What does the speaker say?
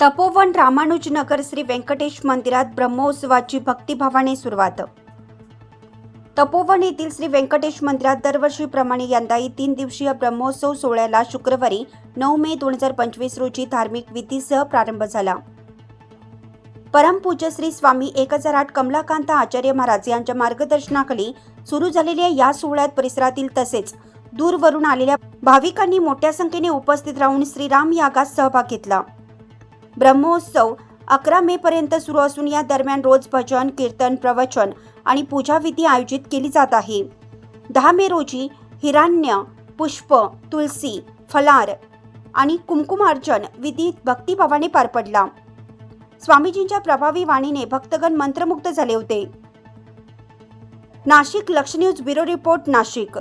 तपोवन रामानुजनगर श्री व्यंकटेश मंदिरात ब्रह्मोत्सवाची भक्तिभावाने सुरुवात. तपोवन येथील श्री व्यंकटेश मंदिरात दरवर्षीप्रमाणे यंदाही तीन दिवसीय ब्रह्मोत्सव सोहळ्याला शुक्रवारी नऊ मे दोन हजार पंचवीस रोजी धार्मिक विधीसह प्रारंभ झाला. परमपूज्य श्री स्वामी एक हजार आठ कमलाकांत आचार्य महाराज यांच्या मार्गदर्शनाखाली सुरू झालेल्या या सोहळ्यात परिसरातील तसेच दूरवरून आलेल्या भाविकांनी मोठ्या संख्येने उपस्थित राहून श्रीराम यागात सहभाग घेतला. ब्रह्मोत्सव अकरा मे पर्यंत सुरू असून या दरम्यान रोज भजन कीर्तन प्रवचन आणि पूजाविधी आयोजित केली जात आहे. दहा मे रोजी हिरण्य पुष्प तुलसी फलार आणि कुंकुमार्चन विधी भक्तिभावाने पार पडला. स्वामीजींच्या प्रभावी वाणीने भक्तगण मंत्रमुग्ध झाले होते. नाशिक लक्ष न्यूज ब्युरो रिपोर्ट नाशिक.